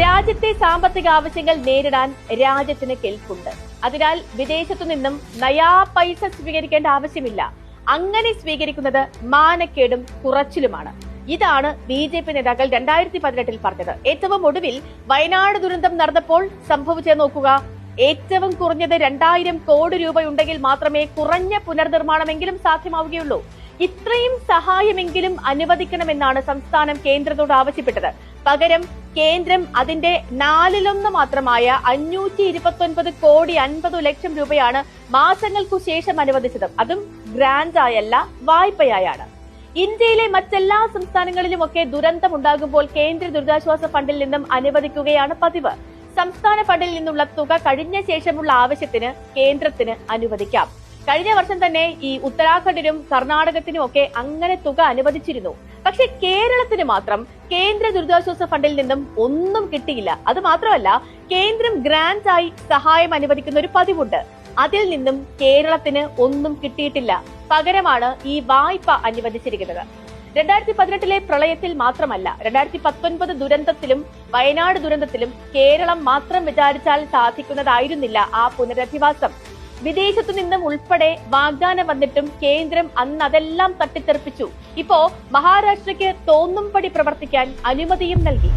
രാജ്യത്തെ സാമ്പത്തിക ആവശ്യങ്ങൾ നേരിടാൻ രാജ്യത്തിന് കെൽപ്പുണ്ട്. അതിനാൽ വിദേശത്തു നിന്നും നയാ പൈസ സ്വീകരിക്കേണ്ട ആവശ്യമില്ല. അങ്ങനെ സ്വീകരിക്കുന്നത് മാനക്കേടും കുറച്ചിലുമാണ്. ഇതാണ് ബി ജെ പി നേതാക്കൾ രണ്ടായിരത്തി പതിനെട്ടിൽ പറഞ്ഞത്. ഏറ്റവും ഒടുവിൽ വയനാട് ദുരന്തം നടന്നപ്പോൾ സംഭവിച്ചേ നോക്കുക. ഏറ്റവും കുറഞ്ഞത് രണ്ടായിരം കോടി രൂപയുണ്ടെങ്കിൽ മാത്രമേ കുറഞ്ഞ പുനർനിർമ്മാണമെങ്കിലും സാധ്യമാവുകയുള്ളൂ. ഇത്രയും സഹായമെങ്കിലും അനുവദിക്കണമെന്നാണ് സംസ്ഥാനം കേന്ദ്രത്തോട് ആവശ്യപ്പെട്ടത്. പകരം കേന്ദ്രം അതിന്റെ നാലിലൊന്ന് മാത്രമായ അഞ്ഞൂറ്റി ഇരുപത്തി കോടി അൻപത് ലക്ഷം രൂപയാണ് മാസങ്ങൾക്കു ശേഷം അനുവദിച്ചത്. അതും ഗ്രാന്റായല്ല വായ്പയായാണ്. ഇന്ത്യയിലെ മറ്റെല്ലാ സംസ്ഥാനങ്ങളിലുമൊക്കെ ദുരന്തമുണ്ടാകുമ്പോൾ കേന്ദ്ര ദുരിതാശ്വാസ ഫണ്ടിൽ നിന്നും അനുവദിക്കുകയാണ് പതിവ്. സംസ്ഥാന ഫണ്ടിൽ നിന്നുള്ള തുക കഴിഞ്ഞ ശേഷമുള്ള ആവശ്യത്തിന് കേന്ദ്രത്തിന് അനുവദിക്കാം. കഴിഞ്ഞ വർഷം തന്നെ ഈ ഉത്തരാഖണ്ഡിനും കർണാടകത്തിനും ഒക്കെ അങ്ങനെ തുക അനുവദിച്ചിരുന്നു. പക്ഷെ കേരളത്തിന് മാത്രം കേന്ദ്ര ദുരിതാശ്വാസ ഫണ്ടിൽ നിന്നും ഒന്നും കിട്ടിയില്ല. അത് മാത്രമല്ല കേന്ദ്രം ഗ്രാന്റ് ആയി സഹായം അനുവദിക്കുന്ന ഒരു പതിവുണ്ട്. അതിൽ നിന്നും കേരളത്തിന് ഒന്നും കിട്ടിയിട്ടില്ല. പകരമാണ് ഈ വായ്പ അനുവദിച്ചിരിക്കുന്നത്. രണ്ടായിരത്തി പതിനെട്ടിലെ പ്രളയത്തിൽ മാത്രമല്ല രണ്ടായിരത്തി പത്തൊൻപത് ദുരന്തത്തിലും വയനാട് ദുരന്തത്തിലും കേരളം മാത്രം വിചാരിച്ചാൽ സാധിക്കുന്നതായിരുന്നില്ല ആ പുനരധിവാസം. വിദേശത്തു നിന്നും ഉൾപ്പെടെ വാഗ്ദാനം വന്നിട്ടും കേന്ദ്രം അന്ന് അതെല്ലാം തട്ടിത്തെറിപ്പിച്ചു. ഇപ്പോ മഹാരാഷ്ട്രയ്ക്ക് തോന്നുംപടി പ്രവർത്തിക്കാൻ അനുമതിയും നൽകി.